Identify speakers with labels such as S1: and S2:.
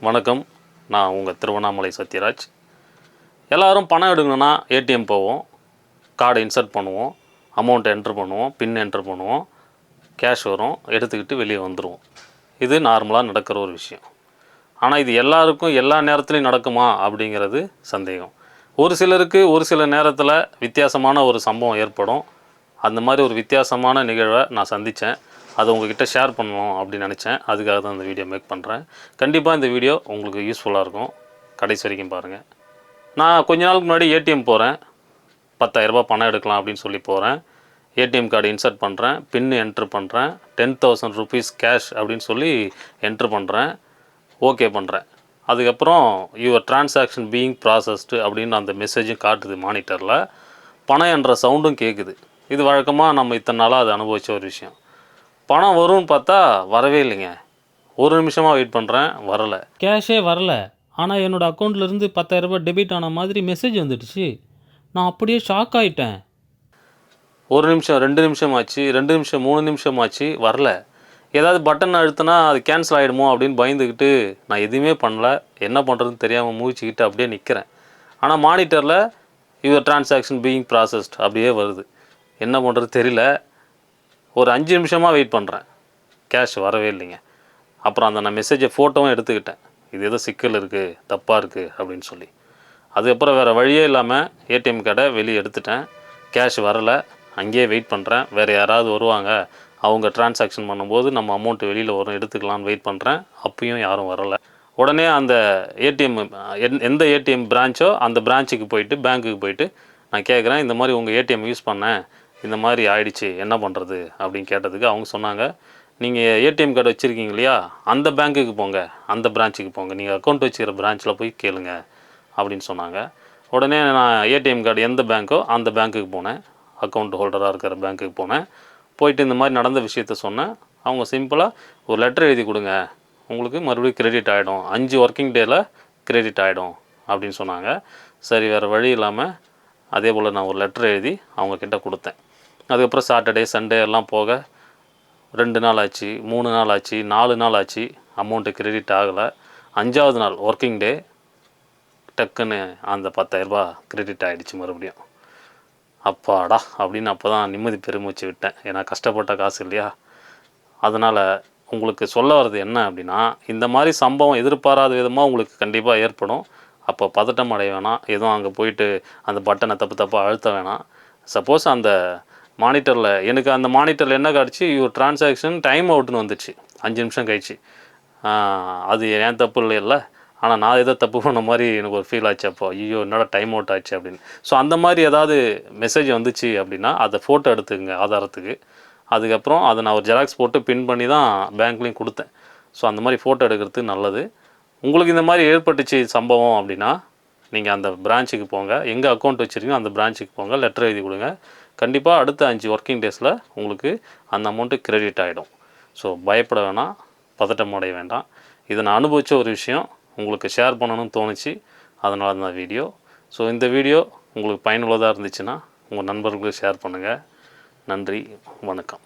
S1: வணக்கம். நான் உங்கள் திருவண்ணாமலை சத்யராஜ். எல்லோரும் பணம் எடுக்கணும்னா ஏடிஎம் போவோம். கார்டை இன்சர்ட் பண்ணுவோம். அமௌண்ட் என்ட்ரு பண்ணுவோம். பின் என்ட்ரு பண்ணுவோம். கேஷ் வரும். எடுத்துக்கிட்டு வெளியே வந்துடுவோம் இது நார்மலாக நடக்கிற ஒரு விஷயம். ஆனால் இது எல்லாருக்கும் எல்லா நேரத்துலையும் நடக்குமா அப்படிங்கிறது சந்தேகம். ஒரு சிலருக்கு ஒரு சில நேரத்தில் வித்தியாசமான ஒரு சம்பவம் ஏற்படும். அந்த மாதிரி ஒரு வித்தியாசமான நிகழ்வை நான் சந்தித்தேன் அதை உங்ககிட்ட ஷேர் பண்ணணும் அப்படின்னு நினச்சேன். அதுக்காக தான் இந்த வீடியோ மேக் பண்ணுறேன் கண்டிப்பாக இந்த வீடியோ உங்களுக்கு யூஸ்ஃபுல்லாக இருக்கும். கடைசி வரைக்கும் பாருங்கள் நான் கொஞ்ச நாளுக்கு முன்னாடி ஏடிஎம் போகிறேன் பத்தாயிரரூபா பணம் எடுக்கலாம் அப்படின்னு சொல்லி போகிறேன் ஏடிஎம் கார்டு இன்சர்ட் பண்ணுறேன் பின்னு என்ட்ரு பண்ணுறேன் டென் தௌசண்ட் ருபீஸ் கேஷ் அப்படின்னு சொல்லி என்ட்ரு பண்ணுறேன் ஓகே பண்ணுறேன் அதுக்கப்புறம் யுவர் டிரான்சாக்ஷன் பீயிங் ப்ராசஸ்டு அப்படின்னு அந்த மெசேஜும் காட்டுது மானிட்டரில் பணம் என்ற சவுண்டும் கேட்குது இது வழக்கமாக நம்ம இத்தனை நாளாக அதை அனுபவித்த ஒரு விஷயம். பணம் வரும்னு பார்த்தா வரவே இல்லைங்க. ஒரு நிமிஷமாக வெயிட் பண்ணுறேன் வரலை.
S2: கேஷே வரல. ஆனால் என்னோடய அக்கௌண்ட்லேருந்து பத்தாயிரரூபா டெபிட் ஆன மாதிரி மெசேஜ் வந்துடுச்சு. நான் அப்படியே ஷாக் ஆயிட்டேன்.
S1: ஒரு நிமிஷம் ரெண்டு நிமிஷம் ஆச்சு ரெண்டு நிமிஷம் மூணு நிமிஷம் ஆச்சு வரல. ஏதாவது பட்டன் அழுத்தினா அது கேன்சல் ஆகிடுமோ அப்படின்னு பயந்துக்கிட்டு நான் எதுவுமே பண்ணல. என்ன பண்ணுறதுன்னு தெரியாமல் மூழ்கிக்கிட்டு அப்படியே நிற்கிறேன் ஆனால் மானிட்டரில் யுவர் டிரான்சாக்ஷன் பீயிங் ப்ராசஸ்ட் அப்படியே வருது. என்ன பண்ணுறது தெரியல. ஒரு அஞ்சு நிமிஷமாக வெயிட் பண்ணுறேன் கேஷ் வரவே இல்லைங்க. அப்புறம் அந்த நான் மெசேஜை ஃபோட்டோவும் எடுத்துக்கிட்டேன். இது ஏதோ சிக்கல் இருக்குது தப்பாக இருக்குது அப்படின்னு சொல்லி. அதுக்கப்புறம் வேறு வழியே இல்லாமல் ஏடிஎம் கார்டை வெளியே எடுத்துட்டேன். கேஷ் வரலை. அங்கேயே வெயிட் பண்ணுறேன் வேறு யாராவது வருவாங்க அவங்க டிரான்சாக்ஷன் பண்ணும்போது நம்ம அமௌண்ட் வெளியில் வரும் எடுத்துக்கலாம்னு வெயிட் பண்ணுறேன் அப்பயும் யாரும் வரலை. உடனே அந்த ஏடிஎம் எந்த ஏடிஎம் பிரான்ச்சோ அந்த பிரான்ச்சுக்கு போயிட்டு பேங்க்குக்கு போயிட்டு நான் கேட்குறேன் இந்த மாதிரி உங்கள் ஏடிஎம் யூஸ் பண்ணேன். இந்த மாதிரி ஆயிடுச்சு என்ன பண்ணுறது அப்படின்னு கேட்டதுக்கு அவங்க சொன்னாங்க நீங்கள் ஏடிஎம் கார்டு வச்சுருக்கீங்க இல்லையா? அந்த பேங்க்குக்கு போங்க அந்த பிரான்ச்சுக்கு போங்க. நீங்கள் அக்கௌண்ட் வச்சுக்கிற பிரான்ச்சில் போய் கேளுங்க அப்படின்னு சொன்னாங்க. உடனே நான் ஏடிஎம் கார்டு எந்த பேங்க்கோ அந்த பேங்க்குக்கு போனேன். அக்கௌண்ட் ஹோல்டராக இருக்கிற பேங்க்குக்கு போனேன். போயிட்டு இந்த மாதிரி நடந்த விஷயத்த சொன்னேன். அவங்க சிம்பிளாக ஒரு லெட்டர் எழுதி கொடுங்க. உங்களுக்கு மறுபடியும் கிரெடிட் ஆகிடும் அஞ்சு ஒர்க்கிங் டேயில் கிரெடிட் ஆகிடும் அப்படின்னு சொன்னாங்க. சரி வேறு வழி இல்லாமல் அதே போல் நான் ஒரு லெட்டர் எழுதி அவங்கக்கிட்ட கொடுத்தேன். அதுக்கப்புறம் சாட்டர்டே சண்டே எல்லாம் போக ரெண்டு நாள் ஆச்சு மூணு நாள் ஆச்சு நாலு நாள் ஆச்சு. அமௌண்ட்டு கிரெடிட் ஆகலை. அஞ்சாவது நாள் ஒர்க்கிங் டே டக்குன்னு அந்த பத்தாயிரரூபா கிரெடிட் ஆகிடுச்சு மறுபடியும். அப்பாடா அப்படின்னு அப்போ தான் நிம்மதி பெருமிச்சு விட்டேன். ஏன்னா கஷ்டப்பட்ட காசு இல்லையா? அதனால் உங்களுக்கு சொல்ல வர்றது என்ன அப்படின்னா இந்த மாதிரி சம்பவம் எதிர்பாராத விதமாக உங்களுக்கு கண்டிப்பாக ஏற்படும். அப்போ பதட்டம் அடைய வேணாம். எதுவும் அங்கே போயிட்டு அந்த பட்டனை தப்பு தப்பாக அழுத்த வேணாம். சப்போஸ் அந்த மானிட்டரில். எனக்கு அந்த மானிட்டரில் என்ன காட்டுச்சு? யுவர் டிரான்சாக்ஷன் டைம் அவுட்னு வந்துச்சு. அஞ்சு நிமிஷம் கழிச்சு. அது ஏன் தப்பு இல்லைல்ல ஆனால் நான் ஏதோ தப்பு பண்ண மாதிரி எனக்கு ஒரு ஃபீல் ஆச்சு அப்போ. ஐயோ என்னோட டைம் அவுட் ஆச்சு அப்படின்னு. ஸோ அந்த மாதிரி ஏதாவது மெசேஜ் வந்துச்சு அப்படின்னா அதை ஃபோட்டோ எடுத்துக்கங்க ஆதாரத்துக்கு. அதுக்கப்புறம் அதை நான் ஒரு ஜெராக்ஸ் போட்டு பின் பண்ணி தான் பேங்க்லேயும் கொடுத்தேன். ஸோ அந்த மாதிரி ஃபோட்டோ எடுக்கிறது நல்லது. உங்களுக்கு இந்த மாதிரி ஏற்பட்டுச்சு சம்பவம் அப்படின்னா நீங்கள் அந்த பிரான்ச்சுக்கு போங்க. எங்கே அக்கௌண்ட் வச்சுருக்கீங்க அந்த பிரான்ச்சுக்கு போங்க. லெட்டர் எழுதி கொடுங்க. கண்டிப்பாக அடுத்த அஞ்சு ஒர்க்கிங் டேஸில் உங்களுக்கு அந்த அமௌண்ட்டு கிரெடிட் ஆகிடும் ஸோ பயப்பட வேணாம் பதட்டம் அடைய வேண்டாம். இதை நான் அனுபவித்த ஒரு விஷயம். உங்களுக்கு ஷேர் பண்ணணும்னு தோணுச்சு. அதனால தான் வீடியோ ஸோ இந்த வீடியோ உங்களுக்கு பயனுள்ளதாக இருந்துச்சுன்னா உங்கள் நண்பர்களுக்கு ஷேர் பண்ணுங்கள் நன்றி வணக்கம்.